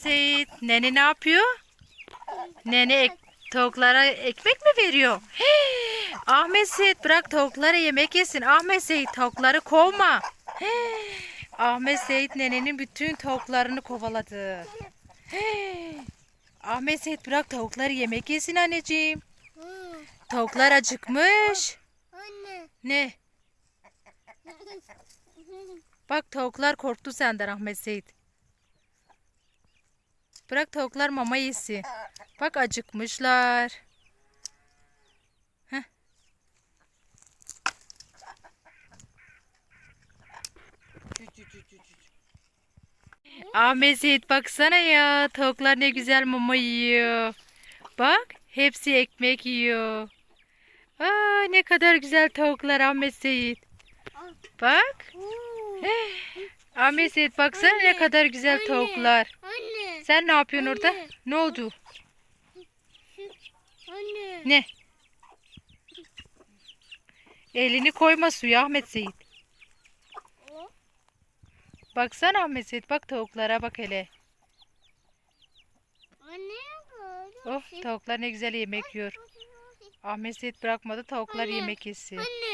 Seyit, nene ne yapıyor? Nene ek- tavuklara ekmek mi veriyor? Hey, Ahmet Seyit bırak tavuklara yemek yesin. Ahmet Seyit tavukları kovma. Hey, Ahmet Seyit nenenin bütün tavuklarını kovaladı. Hey, Ahmet Seyit bırak tavukları yemek yesin anneciğim. Tavuklar acıkmış. Anne. Ne? Bak tavuklar korktu senden Ahmet Seyit. Bırak tavuklar mama yesin. Bak acıkmışlar. Heh. Ahmet Seyit baksana ya. Tavuklar ne güzel mama yiyor. Bak hepsi ekmek yiyor. Aa, ne kadar güzel tavuklar Ahmet Seyit. Bak. Ahmet Seyit baksana ne Anne, kadar güzel anne. tavuklar. Sen ne yapıyorsun orada? Anne. Ne oldu? Anne. Ne? Elini koyma suya Ahmet Seyit. Baksana Ahmet Seyit bak tavuklara bak hele. Oh tavuklar ne güzel yemek yiyor. Ahmet Seyit bırakmadı tavuklar Anne. yemek yesin. Anne.